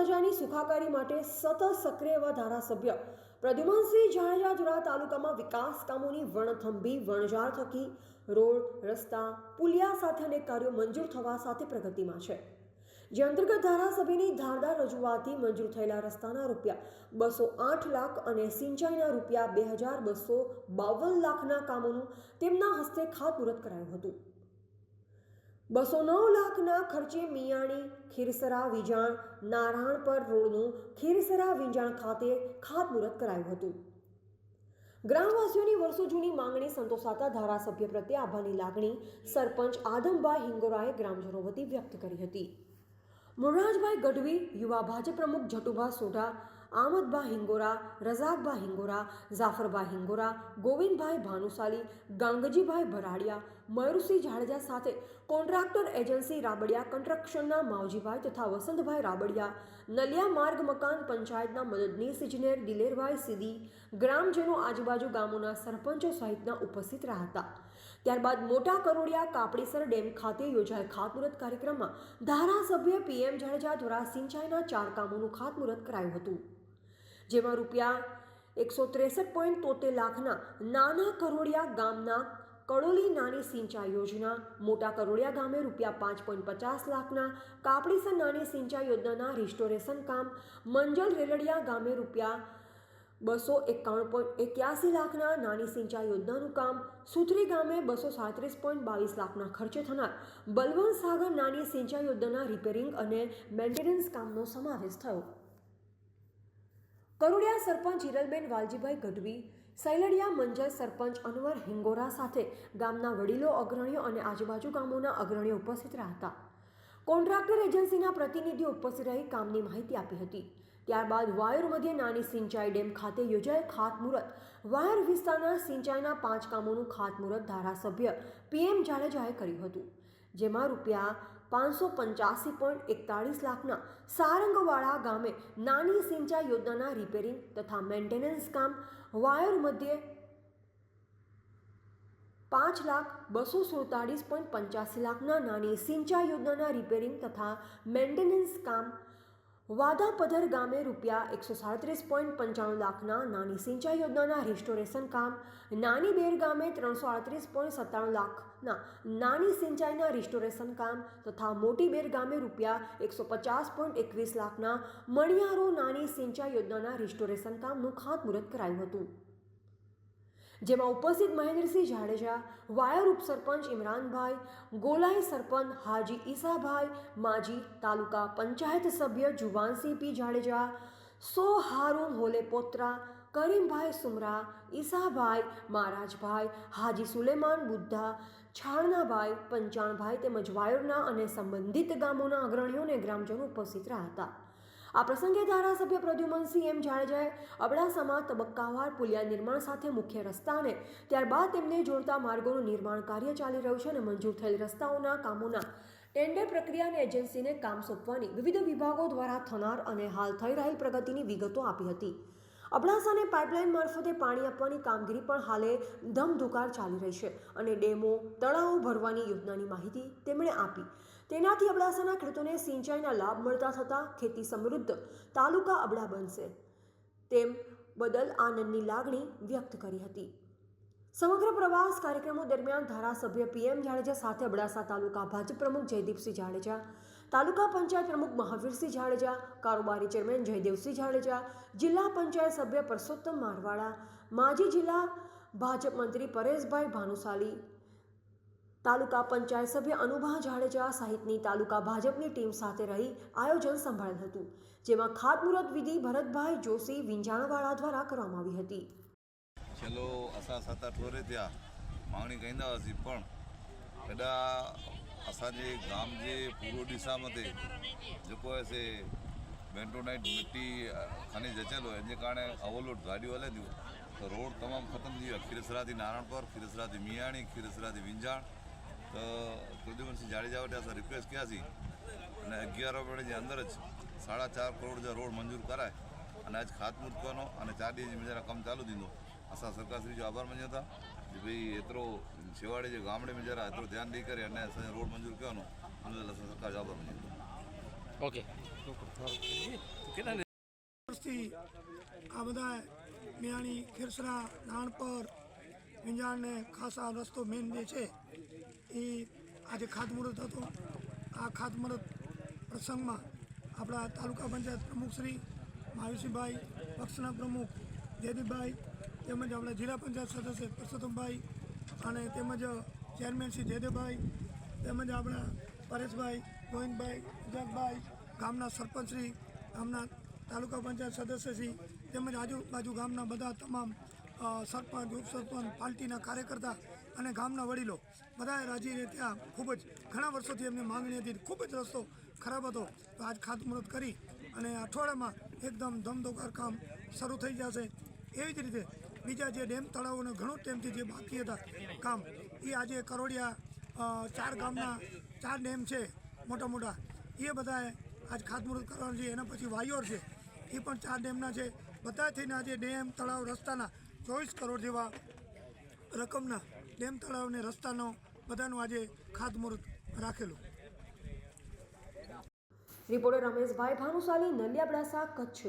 પ્રજાની સુખાકારી માટે સતત સક્રિય એવા ધારાસભ્ય પ્રદ્યુમનસિંહ જાડેજા દ્વારા તાલુકામાં વિકાસ કામોની વણથંભી, વણઝાર થકી રોડ, રસ્તા, પુલિયા સાથે અનેક કાર્યો મંજૂર થવા સાથે પ્રગતિમાં છે. જે અંતર્ગત ધારાસભ્યની ધારદાર રજૂઆતથી મંજૂર થયેલા રસ્તાના રૂપિયા બસો આઠ લાખ અને સિંચાઈના રૂપિયા બે હજાર બસો બાવન લાખના કામોનું તેમના હસ્તે ખાતમુહૂર્ત કરાયું હતું. બસો નવ લાખના ખર્ચે મિયાણી, ખીરસરા, વિજાણ નારાયણપર રોડનું ખીરસરા, વિંજાણ ખાતે ખાતમુહૂર્ત કરાયું હતું. ગ્રામવાસીઓની વર્ષો જૂની માંગણી સંતોષાતા ધારાસભ્ય પ્રત્યે આભારની લાગણી સરપંચ આદમભાઈ હિંગોરાએ ગ્રામજનો વતી વ્યક્ત કરી હતી. મુરરાજભાઈ ગઢવી, યુવા ભાજપ પ્રમુખ જટુભા સોઢા આમદભા હિંગોરા રઝાકબા હિંગોરા જાફરભા હિંગોરા, ગોવિંદભાઈ ભાનુશાલી, ગાંગજીભાઈ ભરાડિયા, મયુરસિંહ જાડેજા સાથે કોન્ટ્રાક્ટર એજન્સી રાબડિયા, કન્સ્ટ્રક્શનના માવજીભાઈ તથા વસંતભાઈ રાબડિયા, નલિયા માર્ગ મકાન પંચાયતના મદદનીશ ઇજનેર દિલેરભાઈ સીદી ગ્રામજનો આજુબાજુ ગામોના સરપંચો સહિતના ઉપસ્થિત રહ્યા હતા. ત્યારબાદ મોટા કરોડિયા કાપડીસર ડેમ ખાતે યોજાયેલ ખાતમુહૂર્ત કાર્યક્રમમાં ધારાસભ્ય પીએમ જાડેજા દ્વારા સિંચાઈના ચાર કામોનું ખાતમુહૂર્ત કરાયું હતું. જેમાં રૂપિયા એકસો ત્રેસઠ પોઈન્ટ તોતેર લાખના નાના કરોડિયા ગામના કડોલી નાની સિંચાઈ યોજના, મોટા કરોડિયા ગામે રૂપિયા પાંચ પોઈન્ટ પચાસ લાખના કાપડીસર નાની સિંચાઈ યોજનાના રિસ્ટોરેશન કામ, મંજલ રેલડિયા ગામે રૂપિયા બસો એકાણું પોઈન્ટ એક્યાસી લાખના નાની સિંચાઈ યોજનાનું કામ, સુથરી ગામે બસો સાડત્રીસ પોઈન્ટ બાવીસ લાખના ખર્ચે થનાર બલવંત સાગર નાની સિંચાઈ યોજનાના રિપેરિંગ અને મેન્ટેનન્સ કામનો સમાવેશ થયો. કરોડિયા સરપંચ હિરલબેન વાલજીભાઈ ગઢવી સૈલડિયા મંજલ સરપંચ અનવર હિંગોરા સાથે ગામના વડીલો અગ્રણીઓ અને આજુબાજુ ગામોના અગ્રણીઓ ઉપસ્થિત રહ્યા હતા. કોન્ટ્રાક્ટર એજન્સીના પ્રતિનિધિઓ ઉપસ્થિત રહી કામની માહિતી આપી હતી. ત્યારબાદ વાયર મધ્ય નાની સિંચાઈ ડેમ ખાતે યોજાયેલ ખાતમુહૂર્ત, વાયર વિસ્તારના સિંચાઈના પાંચ કામોનું ખાતમુહૂર્ત ધારાસભ્ય પીએમ જાડેજાએ કર્યું હતું, જેમાં રૂપિયા પાંચસો પંચ્યાસી પોઈન્ટ એકતાળીસ લાખના સારંગવાડા ગામે નાની સિંચાઈ યોજનાના રિપેરિંગ તથા મેન્ટેનન્સ કામ વાયર મધ્યે પાંચ લાખ બસો સુડતાળીસ પોઈન્ટ પંચ્યાસી લાખના નાની સિંચાઈ યોજનાના રિપેરિંગ તથા મેન્ટેનન્સ કામ વાદાપધર ગામે રૂપિયા એકસો સાડત્રીસ પોઈન્ટ પંચાણું લાખના નાની સિંચાઈ યોજનાના રિસ્ટોરેશન કામ નાની બેર ગામે ત્રણસો આડત્રીસ પોઈન્ટ સત્તાણું લાખના નાની સિંચાઈના રિસ્ટોરેશન કામ તથા મોટી બેર ગામે રૂપિયા એકસો પચાસ પોઈન્ટ એકવીસ લાખના મણિયારો નાની સિંચાઈ યોજનાના રિસ્ટોરેશન કામનું ખાતમુહૂર્ત કરાયું હતું. જેમાં ઉપસ્થિત મહેન્દ્રસિંહ જાડેજા, વાયર ઉપસરપંચ ઇમરાનભાઈ, ગોલાઈ સરપંચ હાજી ઈસાભાઈ, માજી તાલુકા પંચાયત સભ્ય જુવાનસિંહ પી જાડેજા, સો હારૂન હોલે પોત્રા, કરીમભાઈ સુમરા, ઈસાભાઈ મહારાજભાઈ, હાજી સુલેમાન બુદ્ધા, છાણનાભાઈ, પંચાણભાઈ તેમજ વાયુરના અને સંબંધિત ગામોના અગ્રણીઓને ગ્રામજનો ઉપસ્થિત રહ્યા હતા. આ પ્રસંગે ધારાસભ્ય પ્રદ્યુમનસિંહ એમ જાડેજાએ અબડાસામાં તબક્કાવાર પુલિયા નિર્માણ સાથે મુખ્ય રસ્તાને ત્યારબાદ તેમને જોડતા માર્ગોનું નિર્માણ કાર્ય ચાલી રહ્યું છે અને મંજૂર થયેલ રસ્તાઓના કામોના ટેન્ડર પ્રક્રિયાને એજન્સીને કામ સોંપવાની વિવિધ વિભાગો દ્વારા થનાર અને હાલ થઈ રહેલ પ્રગતિની વિગતો આપી હતી. અબડાસાને પાઇપલાઇન મારફતે પાણી આપવાની કામગીરી પણ હાલે ધમધુકાર ચાલી રહી છે અને ડેમો, તળાવો ભરવાની યોજનાની માહિતી તેમણે આપી. તેનાથી અબડાસાના ખેડૂતોને સિંચાઈના લાભ મળતા થતાં ખેતી સમૃદ્ધ તાલુકા અબડા બનશે. તેમ બદલ આનંદની લાગણી વ્યક્ત કરી હતી. સમગ્ર પ્રવાસ કાર્યક્રમો દરમિયાન ધારાસભ્ય પીએમ જાડેજા સાથે અબડાસા તાલુકા ભાજપ પ્રમુખ જયદીપસિંહ જાડેજા, તાલુકા પંચાયત પ્રમુખ મહાવીરસિંહ જાડેજા, કારોબારી ચેરમેન જયદેવસિંહ જાડેજા, જિલ્લા પંચાયત સભ્ય પરસોત્તમ મારવાડા, માજી જિલ્લા ભાજપ મંત્રી પરેશભાઈ ભાનુશાલી તાલુકા પંચાયત સભ્ય અનુભા જાડેજા સહિતની તાલુકા ભાજપની ટીમ સાથે રહી આયોજન સંભાળ્યું હતું, જેમાં ખાતમુહૂર્ત વિધિ ભરતભાઈ જોશી વિંજાણવાળા દ્વારા કરવામાં આવી હતી. છેલ્લો અસા સાત આઠ વર્ષે ત્યાં માંગણી કહીને હતી પણ કદા અસા જે ગામ જે પૂર્વ દિશામાં તે જે કહે છે, બેન્ટોનાઇટ મિટ્ટી ખનીજ જચેલો એને કારણે અવલોડ ગાડીઓ હલે તો રોડ તમામ ખતમ થયો ખીરસરાથી નારણપર ખીરસરાથી મિયાણી, ખીરસરાથી વિંજાણ તો કુલદીપસિંહ જાડેજા વટે આપણે રિક્વેસ્ટ કર્યા છીએ અને અગિયાર ઓગણીની અંદર જ સાડા ચાર કરોડ જો રોડ મંજૂર કરાય અને આજ ખાતમુહૂર્ત કરવાનો અને ચાર દિવસ બીજા કામ ચાલુ દીધો આશા સરકારશ્રી જો આભાર માન્યા હતા કે ભાઈ એટલો છેવાડે જે ગામડે મેં જરા એટલો ધ્યાન નહીં કરે અને રોડ મંજૂર કરવાનો અને સરકાર આભાર માન્યો ઓકે કેટલા વર્ષથી આ બધા મિયાણી ખીરસરા નાનપર વિંજાણને ખાસા રસ્તો મેન જે છે એ આજે ખાતમુહૂર્ત હતો. આ ખાતમુહૂર્ત પ્રસંગમાં આપણા તાલુકા પંચાયત પ્રમુખ શ્રી મહાવીરસિંહભાઈ પક્ષના પ્રમુખ જયદીપભાઈ તેમજ આપણા જિલ્લા પંચાયત સદસ્ય પરસોત્તમભાઈ અને તેમજ ચેરમેન શ્રી જયદેવભાઈ તેમજ આપણા પરેશભાઈ, ગોવિંદભાઈ જગભાઈ ગામના સરપંચશ્રી ગામના તાલુકા પંચાયત સદસ્યશ્રી તેમજ આજુબાજુ ગામના બધા તમામ સરપંચ, ઉપસરપંચ, પાર્ટીના કાર્યકર્તા અને ગામના વડીલો બધાએ રાજીને ત્યાં ખૂબ જ ઘણા વર્ષોથી એમની માંગણી હતી. ખૂબ જ રસ્તો ખરાબ હતો. તો આજ ખાતમુહૂર્ત કરી અને અઠવાડિયામાં એકદમ ધમધોકાર કામ શરૂ થઈ જશે. એવી જ રીતે બીજા જે ડેમ તળાવોને ઘણો ટાઈમથી જે બાકી હતા કામ, એ આજે કરોડિયા ચાર ગામના ચાર ડેમ છે મોટા મોટા એ બધાએ આજ ખાતમુહૂર્ત કરવાનું છે. એના પછી વાયોર છે. એ પણ ચાર ડેમના છે. બધા થઈને આજે ડેમ, તળાવ, રસ્તાના ચોવીસ કરોડ જેવા રકમના ડેમ તળાવ અને રસ્તાનો બધાનું આજે ખાતમુહૂર્ત રાખેલું. રિપોર્ટર રમેશભાઈ ભાનુશાલી નલિયાબડાસા કચ્છ.